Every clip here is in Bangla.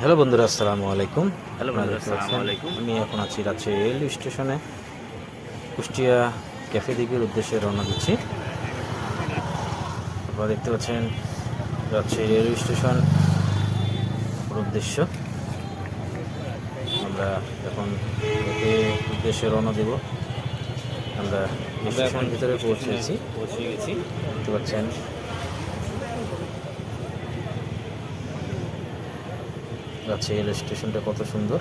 হ্যালো বন্ধুরা আসসালামু আলাইকুম। হ্যালো বন্ধুরা, আসসালামু আলাইকুম। আমি এখন আছি রাজশাহী রেল স্টেশনে কুষ্টিয়া ক্যাফে দিকের উদ্দেশ্যে রওনা দিচ্ছি। আপনারা দেখতে পাচ্ছেন রাজশাহী রেল স্টেশন উদ্দেশ্য। আমরা এখন উদ্দেশ্যে রওনা দেব। আমরা স্টেশন ভিতরে পৌঁছেছি। পৌঁছে গেছি। দেখতে পাচ্ছেন রাজশাহী রেল স্টেশনটা কত সুন্দর।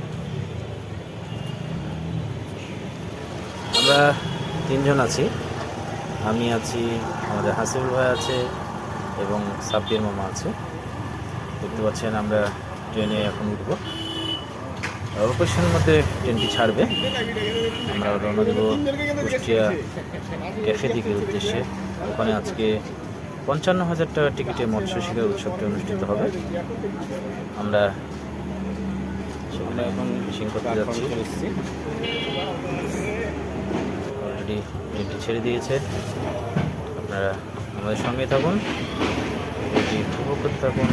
আমরা তিনজন আছি। আমি আছি, আমাদের হাসিবুল ভাই আছে এবং সাব্বির মামা আছে। দেখতে পাচ্ছেন আমরা ট্রেনে এখন উঠবো। অল্পের মধ্যে ট্রেনটি ছাড়বে। আমরা রওনা দেবো কুষ্টিয়া ক্যাফে দিকের উদ্দেশ্যে। ওখানে আজকে পঞ্চান্ন হাজার টাকা টিকিটে মৎস্য শিকার উৎসবটি অনুষ্ঠিত হবে। আমরা সেখানে এখন ফিশিং করতে যাচ্ছি। অলরেডি ট্রেনটি ছেড়ে দিয়েছে। আপনারা আমাদের সঙ্গে থাকুন। উপভোগ করতে থাকুন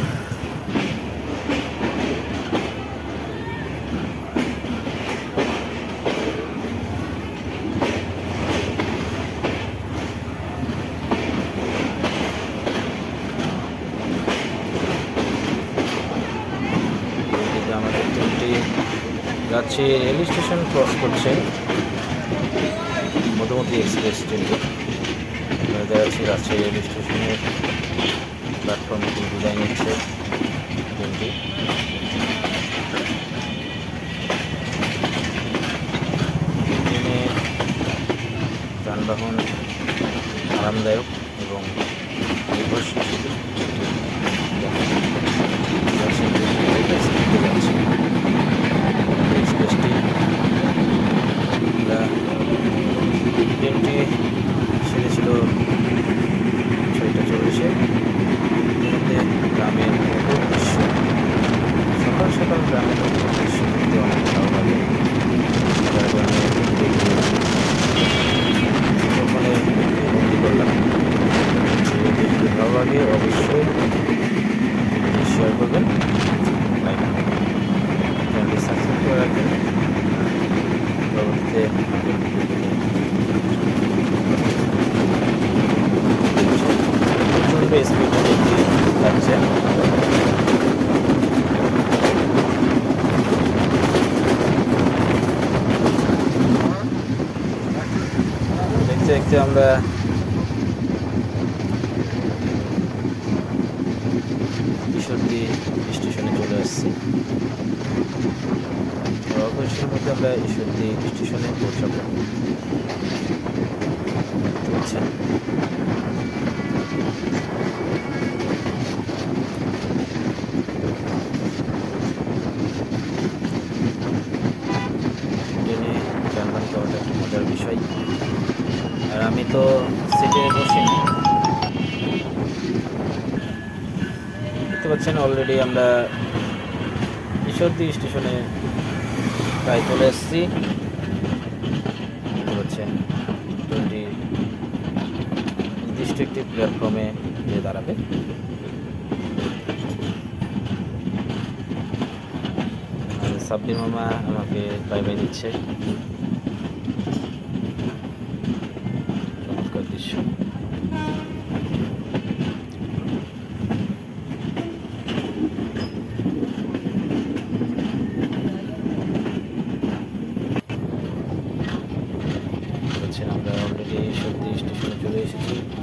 এদিকে আমাদের ট্রেনটি যাচ্ছে রেল স্টেশন ক্রস করছে। মধুমতি এক্সপ্রেস ট্রেনটি দেখা যাচ্ছে রাজশাহী রেল স্টেশনের প্ল্যাটফর্মে বিদায় নিচ্ছে ট্রেনটি ট্রেনে যানবাহন আরামদায়ক এবং নির্ভরশীল। ছিল। এক্সপ্রেসটি আমরা ট্রেনটি ছেড়েছিল ছয়টা চল্লিশে। মধ্যে গ্রামের দৃশ্য সকাল সকাল গ্রামের দৃশ্য দেখতে অনেক লাগে। ওখানে ভালো লাগে অবশ্যই প্রচণ্ড স্পিডে দেখতে যাচ্ছে দেখতে আমরা ঈশ্বরদী স্টেশনে চলে আসছি মধ্যে আমরা ঈশ্বরদী স্টেশনে পৌঁছাবো দেখতে অলরেডি আমরা ঈশ্বরদী স্টেশনে প্রায় চলে এসেছি। নির্দিষ্ট একটি প্ল্যাটফর্মে গিয়ে দাঁড়াবে। সাব্বির মামা আমাকে বাই বাই দিচ্ছে।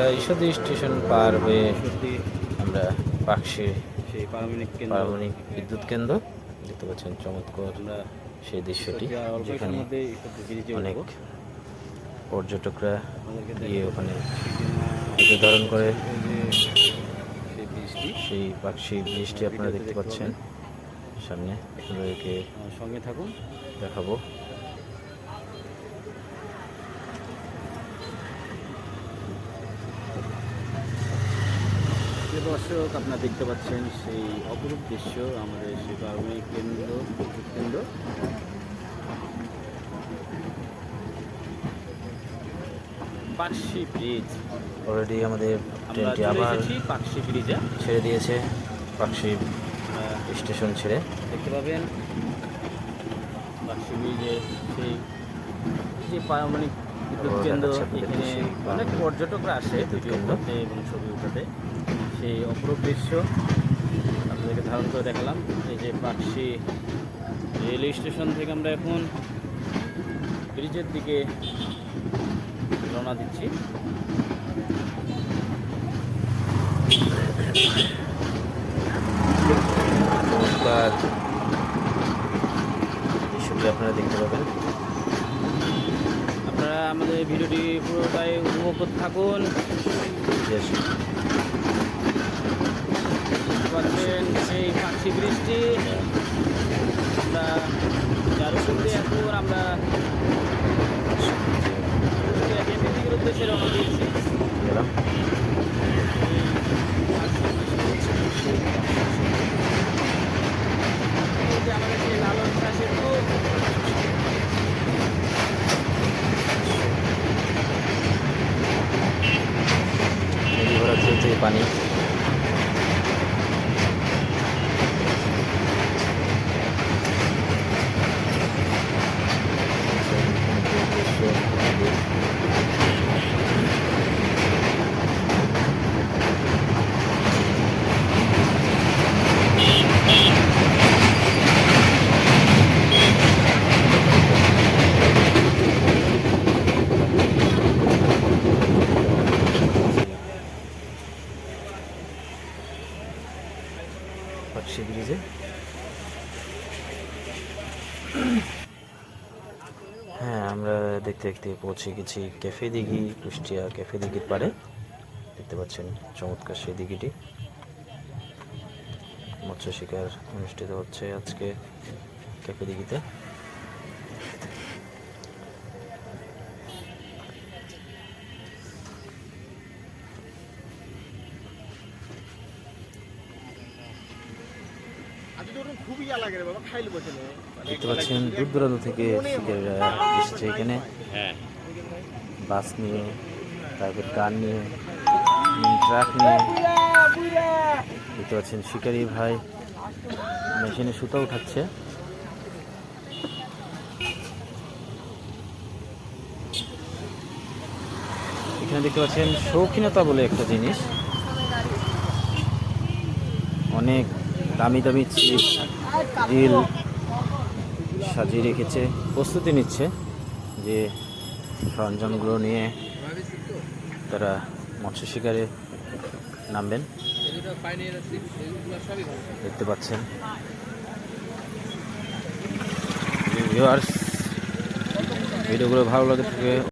আমরা ঈশ্বরদী স্টেশন পার হয়ে আমরা পাকশি সেই পারমাণবিক পারমাণবিক বিদ্যুৎ কেন্দ্র দেখতে পাচ্ছেন চমৎকার সেই দৃশ্যটি যেখানে অনেক পর্যটকরা গিয়ে ওখানে ধারণ করে। সেই পাকশি ব্রিজটি আপনারা দেখতে পাচ্ছেন। সামনে আপনাদেরকে সঙ্গে থাকুন। দেখাবো। দর্শক আপনারা দেখতে পাচ্ছেন সেই অপরূপ দৃশ্য আমাদের সেই পারমাণবিক কেন্দ্র কেন্দ্র। পাকশি ব্রিজ। অলরেডি আমাদের ট্রেনটি আবার পাকশি ব্রিজে। ছেড়ে দিয়েছে পাকশি স্টেশন ছেড়ে। দেখতে পাবেন পাকশি ব্রিজে সেই যে পারমাণবিক বিদ্যুৎ কেন্দ্র এখানে অনেক পর্যটকরা আসে ভিডিও। করতে এবং ছবি উঠাতে। সেই অপরূপ দৃশ্য আপনাদেরকে ধারণ করে দেখালাম। এই যে পাকশি রেল স্টেশন থেকে আমরা এখন ব্রিজের দিকে রওনা দিচ্ছি। চমৎকার দৃশ্যটি আপনারা দেখতে পাবেন। আমাদের ভিডিওটি পুরোটাই উপভোগ করতে থাকুন পাচ্ছেন সেই পাখি বৃষ্টি আমরা যার সঙ্গে এখন আমরা উদ্দেশ্যের অনুযায়ী উদ্দেশ্যে রওনা দিয়েছি গেলাম এই যে আমাদের সেই লালন শাহ সেতু নদী ভরা চলছে পানি পাকশি ব্রিজে হ্যাঁ আমরা দেখতে দেখতে পৌঁছে গেছি ক্যাফে দিঘি কুষ্টিয়া ক্যাফে দিঘির পারে দেখতে পাচ্ছেন চমৎকার সেই দিঘিটি মৎস্য শিকার অনুষ্ঠিত হচ্ছে আজকে ক্যাফে দিঘিতে দেখতে পাচ্ছেন দূর দূরান্ত থেকে শিকারীরা এসেছে এখানে। হ্যাঁ। বাস নিয়ে তারপর গান নিয়ে ট্রাক নিয়ে। দেখতে পাচ্ছেন শিকারি ভাই মেশিনে সুতা উঠাচ্ছে। এখানে দেখতে পাচ্ছেন শৌখিনতা বলে একটা জিনিস। অনেক দামি দামি চিপ রিল সাজিয়ে রেখেছে, প্রস্তুতি নিচ্ছে যে সরঞ্জামগুলো নিয়ে তারা মৎস্য শিকারে নামবেন। দেখতে পাচ্ছেন। ভিডিওগুলো ভালো লাগে থাকে।